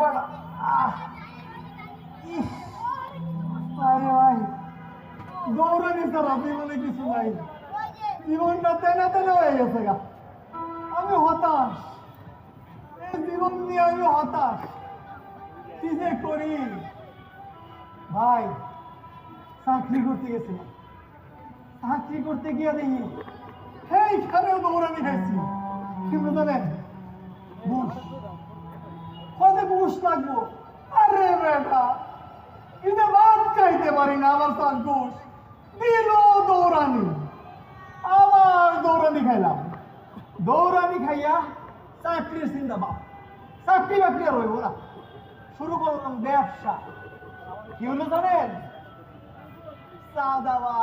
বাড়া আরে ভাই, দৌড়ানি ছাড়া জীবনে কিছু নাই। জীবনটা তেনা তেনা হয়ে গেছে গা। আমি হতাশ। জীবন নিয়ে আমি হতাশ। কি যে করি? ভাই, চাকরি করতে গেছিলাম। চাকরি করতে গিয়ে দেখি এইখানেও দৌড়ানি খাইছি। কিন্তু জানেন ঘুষ কত ঘুষ লাগবো? আরে বেটা কিন্তু ভাত খাইতে পারি না আমার তার ঘুষ। দিল দৌড়ানি। আবার দৌড়ানি খাইলাম। দৌড়ানি খাইয়া চাকরির চিন্তা বাপ চাকরি বাকরি আর হইব না। শুরু করলাম ব্যবসা। কি হলো জানেন? চা দেওয়া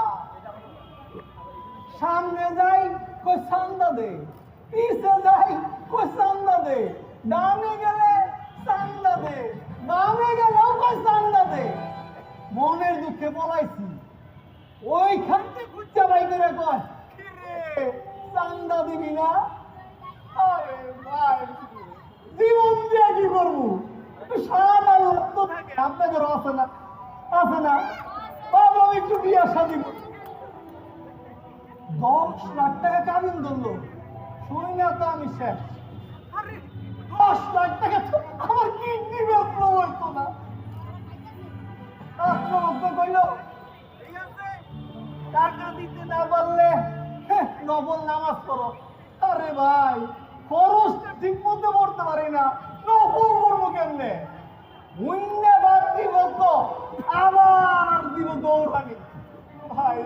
সামনে যাই, কই চান্দা দে। পিছে যাই, কই চান্দা দে। ডানে গেলে চান্দা দে বামে গেলেও দে মনের দুঃখে পলাইছি ওইখান থেকে খুঁজা বাই করে কয় কিরে চান্দা দিবি না? আরে ভাই, জীবন দিয়ে কি করব? সারা লক্ষ্য থাকে, আপনাদের আছে না? আছে না? ভাবলাম একটু বিয়া শাদি দশ লাখ টাকা কাবিন ধরলো। শুনি না তো আমি শেষ। দশ লাখ টাকা তো আমার কিডনি বেচল হইতো না। আছে? টাকা দিতে না পারলে হ্যাঁ, নবল নামাজ পড়ো। আরে ভাই খরচটা ঠিক মতো পড়তে পারি না। নফল করব কেমনে? মুন্নে বাদ দিব তো আবার দিব দৌড়ানি। ভাই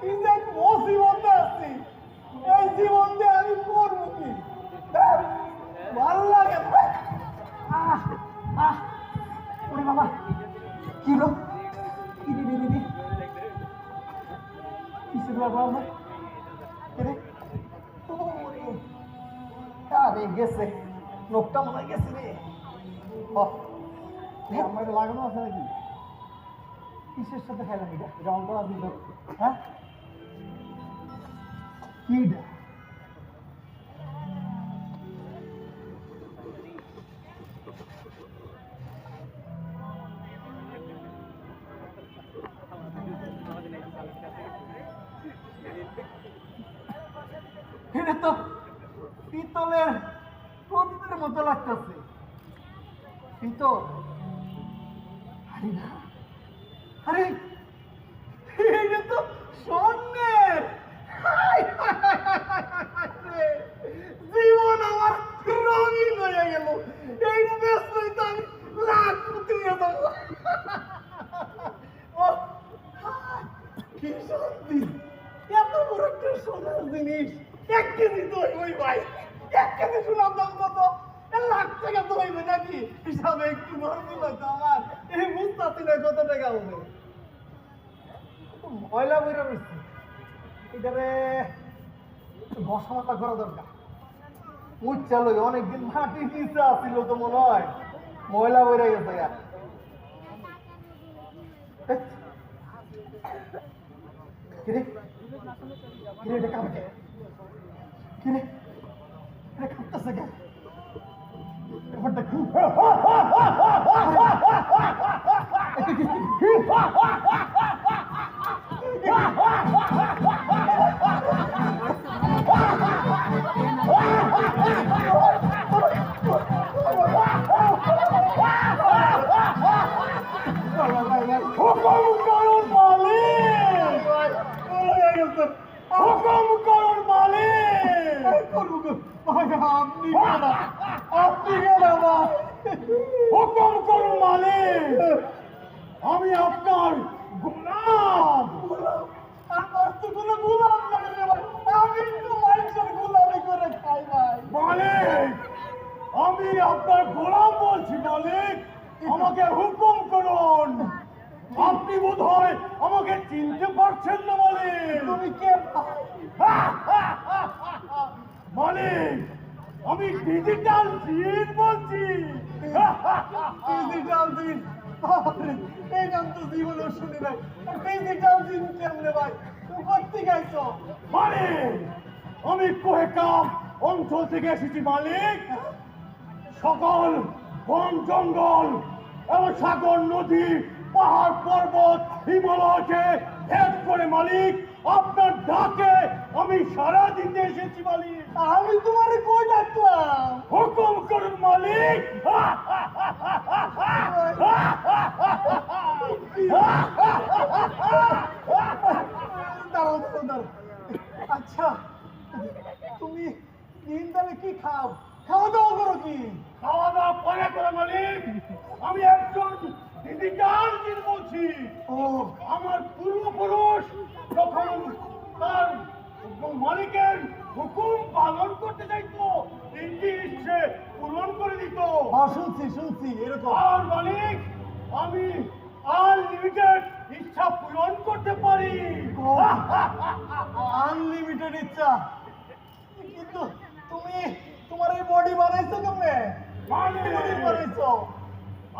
কি যে মুসিবতে আছি। এই জীবন দিয়ে আমি করব কি? ওরে বাবা, কি হলো? কি রে রে কিসের বাবা আমার? আরে গেছে। লোকটা মনে গেছে রে। আমার লাগানো আছে নাকি? কিসের সাথে খেলাম এটা? রং করা দিল হ্যাঁ? কিটা এটা তো পিতলের প্রদীপের মতো লাগতেছে। পিতল আরে এটা তো স্বর্ণের। জীবন আমার রঙিন হয়ে গেল। এই বেসলে তো আমি লাখ হায়, কি শান্তি। এত বড় একটা সোনার জিনিস। এক কেজি তো হইবই ভাই। এক কেজি সোনার দাম কত? লাখ টাকা তো হইবে নাকি? হিসাবে একটু নর্মাল হয়তো আমার এই বুঝতেছি না কত টাকা হবে ময়লা বইরা রয়েছে। এটারে বসা করা দরকার। উচ্চা লই, অনেকদিন মাটি নিচে আসছিল তো মনে হয়। ময়লা বইরা গেছে গা কিরে? কিরে, এটা কামকে কিরে আপনি আপনি হুকুম করুন মালিক আমি আপনার গোলাম আমি আপনার গোলাম বলছি মালিক আমাকে হুকুম করুন আপনি বোধ হয় আমাকে চিনতে পারছেন না মালিক তুমি কে মালিক আমি ডিজিটাল জিন বলছি। ডিজিটাল জিন? এই নাম তো জীবনে শুনি নাই। ডিজিটাল জিন কেমনে ভাই? করতে গাইছো? মালিক আমি কোহেকাম অঞ্চল থেকে এসেছি মালিক। সকল বন জঙ্গল এবং সাগর নদী পাহাড় পর্বত হিমালয়কে ভেদ করে মালিক আপনার ডাকে আমি সারা দিতে এসেছি মালিক। আমি তোমার কই ডাকলাম? হুকুম করুন মালিক দাঁড়াও দাঁড়াও দাঁড়াও আচ্ছা তুমি দিন তাহলে কি খাও খাওয়া দাওয়া করো কি খাওয়া দাওয়া পরে করে মালিক আমি একজন ডিজিটাল জিন বলছি ও আমার পূর্বপুরুষ যখন তার মালিকের হুকুম পালন করতে চাইতো তিনটি ইচ্ছে পূরণ করে দিত হ্যাঁ শুনছি শুনছি এরকম। আর মালিক আমি আনলিমিটেড ইচ্ছা পূরণ করতে পারি। আনলিমিটেড ইচ্ছা। কিন্তু তুমি তোমার এই বডি বানাইছো কেমনে? মানে বডি বানাইছো?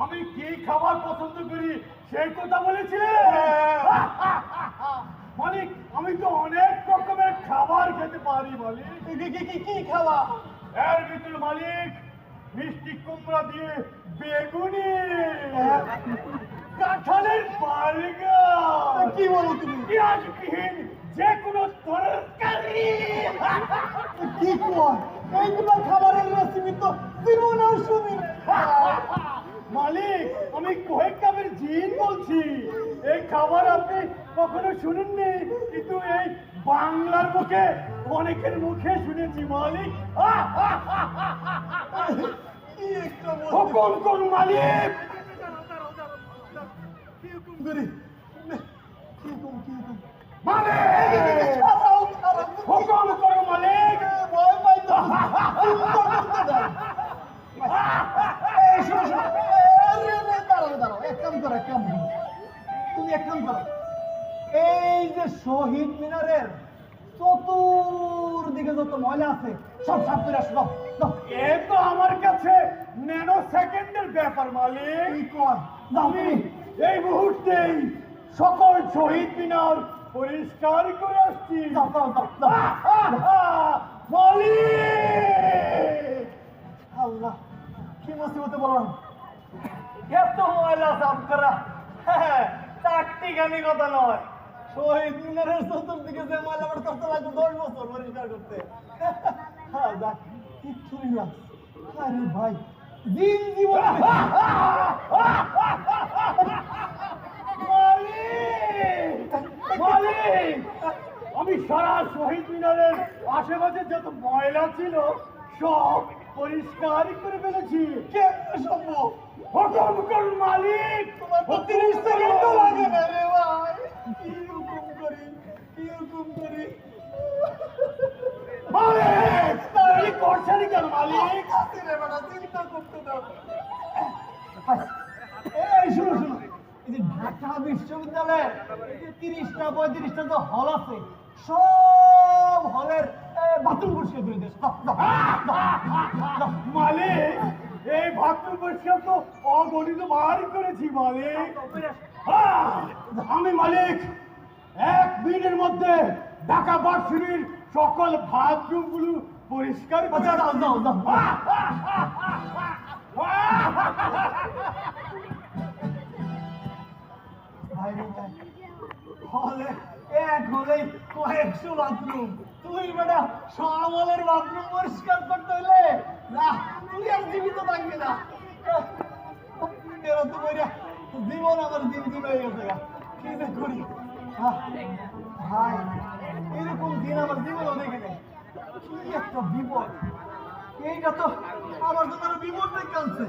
আমি কি খাবার পছন্দ করি সেই কথা বলেছিলে মালিক আমি তো অনেক রকমের খাবার খেতে পারি মালিক। কি কি কি কি কি খাওয়া এর ভিতরে মালিক মিষ্টি কুমড়া দিয়ে বেগুনি। কাঁঠালের বার্গার কি বলো তুমি? পেঁয়াজবিহীন যে কোনো তরকারি কি কয়? এইগুলো খাবারের রেসিপি তো জীবনেও শুনি মালিক আমি কোহেক কাপের জিন বলছি। এই খাবার আপনি কখনো শুনেননি? কিন্তু এই বাংলার মুখে অনেকের মুখে শুনেছি মালিক। হুকুম করুন মালিক? হুকুম করি মালিক? তুমি এক কাম করো এই যে শহীদ মিনারের চতুর্দিকে যত ময়লা আছে সব সাফ করে আসো দাও, দাও এ তো আমার কাছে ন্যানো সেকেন্ডের ব্যাপার মালিক। আমি এই মুহূর্তেই সকল শহীদ মিনার পরিষ্কার করে আসছি। মালিক। আল্লাহ কি মুসিবতে বললাম এত ময়লা সাফ করা হ্যাঁ, চারটি গানি কথা নয়। শহীদ মিনারের চতুর্দিকে যে ময়লা বার করতে লাগবে দশ বছর পরিষ্কার করতে। হ্যাঁ আরে ভাই দিন জীবন মালিক! মালিক! আমি সারা শহীদ মিনারের আশেপাশে যত ময়লা ছিল সব পরিষ্কার করে ফেলেছি। কেমনে সম্ভব? করুন মালিক! তোমার তিরিশ লাগে না রে ভাই। মালিক কি করছেন কেন মালিক? করতে দাও এই শুনো এই যে ঢাকা এই যে তিরিশটা পঁয়ত্রিশটা যে হল আছে সব হলের বাথরুম পরিষ্কার করে। মালিক এই বাথরুম পরিষ্কার তো অগণিত করেছি মালিক। হ্যাঁ, আমি মালিক এক মিনিটের মধ্যে ঢাকা ভার্সিটির সকল বাথরুমগুলো পরিষ্কার করে আচ্ছা, দাও, দাও, দাও। ভাই রে ভাই, হলে এক হলেই কয়েকশো বাথরুম। তুই বেটা বাথরুম পরিষ্কার করতে হইলে না তুই আর জীবিত থাকবি না। এরকম কইরা জীবন আমার দিন দিন হয়ে গেছে। কি করি? ভাই। এরকম দিন আমার জীবনও দেখে নেই কি একটা বিপদ। এইটা তো আমার জন্য আরও বিপদ ডেকে আনছে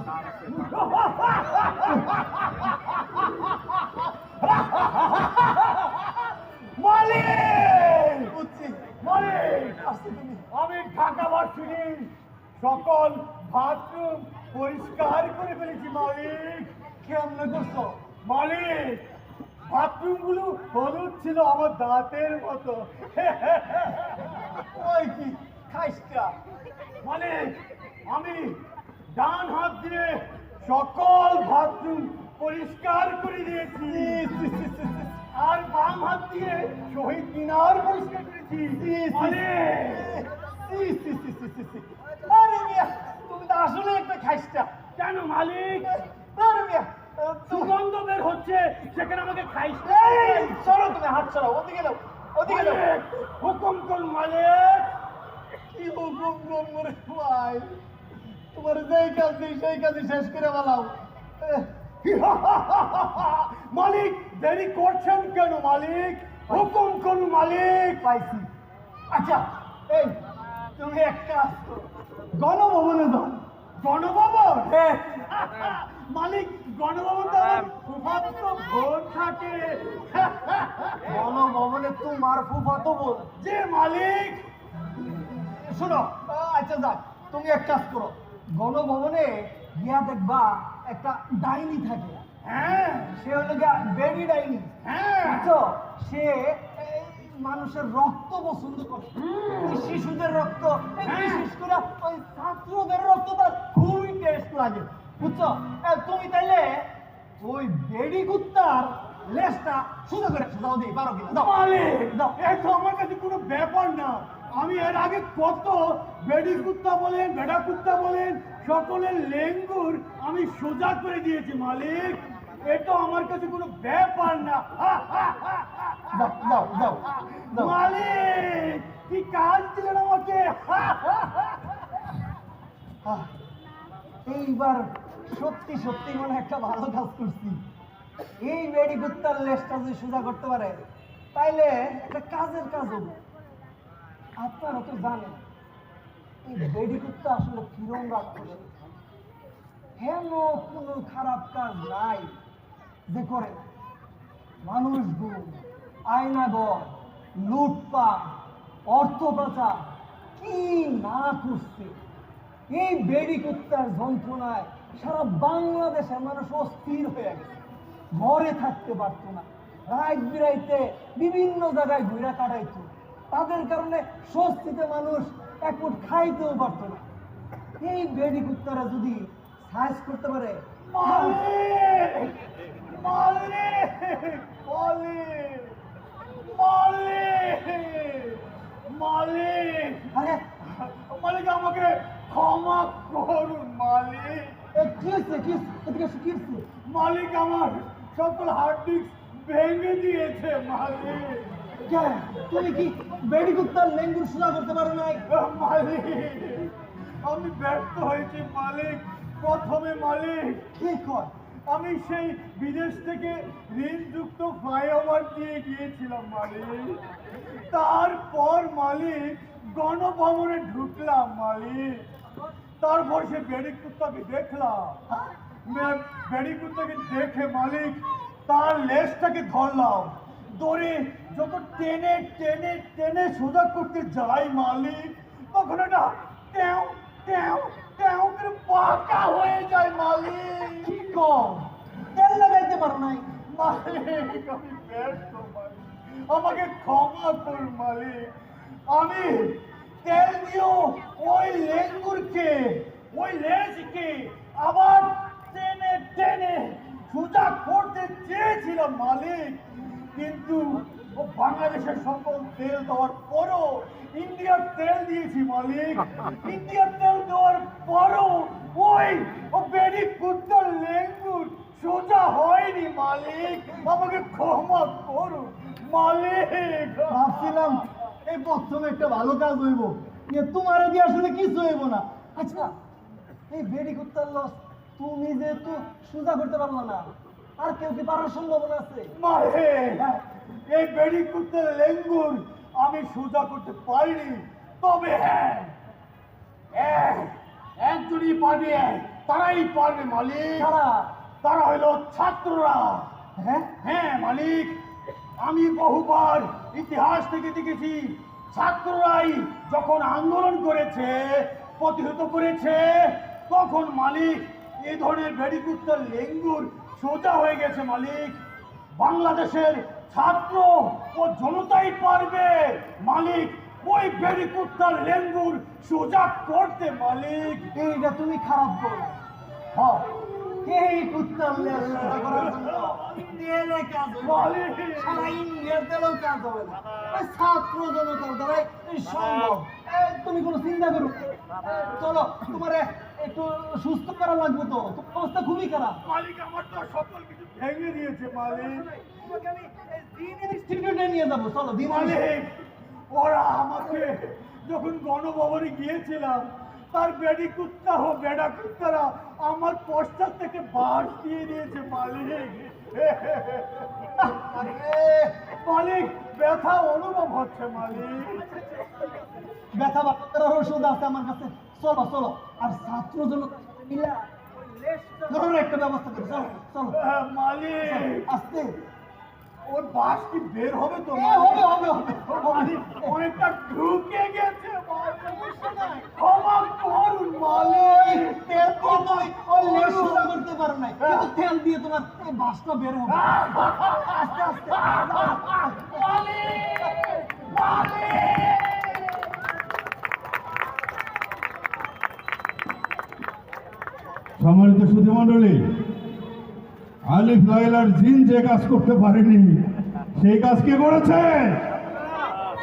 মালিক! বুঝছি। মালিক! আসছে তুমি। আমি ঢাকা ভার্সিটির সকল বাথরুম পরিষ্কার করে ফেলেছি মালিক। কেমনে করছ? মালিক! বাথরুমগুলো হলুদ ছিল আমার দাঁতের মতো। ওই কি খাইসটা? মালিক আমি ডান হাত দিয়ে সকল বাথরুম পরিষ্কার করে দিয়েছি। আর বাম হাত দিয়ে শহীদ মিনার পরিষ্কার করেছি মালিক আরে তুমি তো আসলে একটা খাইসটা। কেন মালিক? তুমি সুগন্ধ বের হচ্ছে সেখানে আমাকে খাইস সরো তুমি হাত সরাও ওদিকে যাও ওদিকে মালিক, হুকুম কর মালিক। কি হুকুম করব রে ভাই? তোমার যেই কাজ দিই সেই কাজই শেষ করে বলাও মালিক দেরি করছেন কেন মালিক? হুকুম করুন মালিক। পাইছি। আচ্ছা এই তুমি এক কাজ করো। গণভবনে যাও গণভবন হ্যাঁ মালিক গণভবন তো গণভবনে তোমার ফুফাতো বোন যে মালিক। শোনো আচ্ছা যাক তুমি এক কাজ করো। গণভবনে গিয়া দেখবা একটা ডাইনি থাকে। হ্যাঁ। সে হলো বেডি ডাইনি। হ্যাঁ। সে এই মানুষের রক্ত পছন্দ করে। শিশুদের রক্ত হ্যাঁ। বিশেষ করে ওই ছাত্রদের রক্ত তার খুবই টেস্ট লাগে। বুঝছ? তুমি তাইলে ওই বেডি কুত্তার লেজটা সুন্দর করে দাও দিই পারো কিনা? দাও। তো আমার কাছে কোনো ব্যাপার না। আমি এর আগে কত বেডি কুত্তা বলেন বেড়া কুত্তা বলেন সকলের লেঙ্গুর আমি সোজা করে দিয়েছি মালিক। এটা আমার কাছে কোনো ব্যাপার না। দাও দাও মালিক কি কাজ দিলেন আমাকে? হা, হা, হা। আহ, এইবার সত্যি সত্যি মনে একটা ভালো কাজ করছি। এই বেডি কুত্তার লেজটা যদি সোজা করতে পারে, তাইলে একটা কাজের কাজ হবে। আপনারা তো জানেন, এই বেডি কুত্তা আসলে কিরম করে হেন কোনো খারাপ কাজ নাই যে করে। মানুষ গুম আয়নাগর লুটপাট, অর্থ পাচার, কি না করছে। এই বেড়ি কুত্তার যন্ত্রণায় সারা বাংলাদেশের মানুষ অস্থির হয়ে গেছে। ঘরে থাকতে পারতো না। রাত বিরাইতে বিভিন্ন জায়গায় ঘুরে কাটাইতো। তাদের কারণে স্বস্তিতে মানুষ এক মুঠ খাইতেও পারতো না। এই বেড়ি কুত্তারা যদি সাইজ করতে পারে মালিক! আরে! মালিক আমাকে ক্ষমা করুন মালিক! কি হয়েছে কি এদিকে কি হয়েছে? মালিক আমার সকল হার্ড ডিস্ক ভেঙে দিয়েছে মালিক। কে? তুমি কি বেড়ি কুত্তার লেঙ্গুর সোজা করতে পারো নাই? মালিক আমি ব্যর্থ হয়েছি মালিক। প্রথমে মালিক কি কয়? আমি সেই বিদেশ থেকে ঋণযুক্ত ফ্লাইওভার দিয়ে গিয়েছিলাম মালিক। তারপর মালিক গণভবনে ঢুকলাম মালিক। তারপর সে বেড়ি কুত্তাকে দেখলাম। বেড়ি কুত্তাকে দেখে মালিক তার লেজটাকে ধরলাম। ধরে যখন টেনে টেনে টেনে সোজা করতে যাই মালিক তখন এটা ট্যাও ট্যাও ট্যাও করে পাকা হয়ে যায় মালিক। কি কম? তেল লাগাইতে পারো নাই। মালিক আমি ব্যর্থ মালিক। আমাকে ক্ষমা করুন মালিক। আমি তেল দিও ওই লেঙ্গুরকে, ওই লেজকে আবার টেনে টেনে সোজা করতে চেয়েছিলাম মালিক। কিন্তু ও বাংলাদেশের সকল তেল দেওয়ার পরও, ইন্ডিয়ার তেল দিয়েছি মালিক। ইন্ডিয়ার তেল দেওয়ার পরও ওই ও বেরি কুত্তার লেঙ্গুর সোজা হয়নি মালিক। আমাকে ক্ষমা করুন, মালিক। ভাবছিলাম এই প্রথমে একটা ভালো কাজ হইব। যে তোমার দিয়ে আসলে কিছু হইব না। আচ্ছা এই বেড়ি করতে লস তুমি যেহেতু সোজা করতে পারল না আর কেউ কি পারার সম্ভাবনা আছে? এই বেরি কুত্তার লেঙ্গুর আমি সোজা করতে পারিনি। তবে হ্যাঁ এক- একজনই পারবে তারাই পারবে মালিক। তারা? তারা হইল ছাত্ররা। হ্যাঁ? হ্যাঁ মালিক আমি বহুবার ইতিহাস থেকে দেখেছি ছাত্ররাই যখন আন্দোলন করেছে প্রতিহত করেছে তখন মালিক এই ধরনের ভেড়িকুত্তার লেঙ্গুর সোজা হয়ে গেছে মালিক। বাংলাদেশের ছাত্র ও জনতাই পারবে মালিক ওই ভেড়িকুত্তার লেঙ্গুর সোজা করতে মালিক। এইটা তুমি খারাপ করো হ এই কুত্তার লেজ করার জন্য তেলে কাজ হইব। সারা ইন্ডিয়ার তেলেও কাজ হবে না। ছাত্র জনতার দ্বারাই সম্ভব। তুমি কোনো চিন্তা করো চলো তোমার একটু সুস্থ করা লাগবে তো। অবস্থা খুবই খারাপ। মালিক আমার তো সকল কিছু ভেঙে দিয়েছে মালিক। ইনস্টিটিউটে নিয়ে যাব। চলো দিন মালিক ওরা আমাকে যখন গণভবনে গিয়েছিলাম তার বেডি কুত্তা হো বেডা কুত্তারা। আমার পশ্চাৎ থেকে বাস দিয়ে দিয়েছে মালিক। মালিক ব্যথা অনুভব হচ্ছে মালিক। ব্যথা করার ওষুধ আছে আমার কাছে। চলো চলো। আর ছাত্র জন্য মিলা। ধরো একটা ব্যবস্থা করে। চলো চলো। মালিক। আস্তে। ওর বাস কি বের হবে তো এ, হবে হবে অনেকটা ঢুকে গেছে। ক্ষমা করুন মালিক। তেল দিয়ে তো ওই- ওই লেগ সোজা করতে পারো নাই কিন্তু তেল দিয়ে তোমার বাসটা বের হবে। আস্তে আস্তে। সম্মানিত সুধী মণ্ডলী আলিফ লাইলার জিন যে কাজ করতে পারেনি সেই কাজ কে করেছে?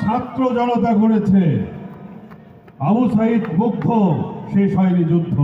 ছাত্র জনতা করেছে। আবু সাইদ মুগ্ধ শেষ হয়নি যুদ্ধ।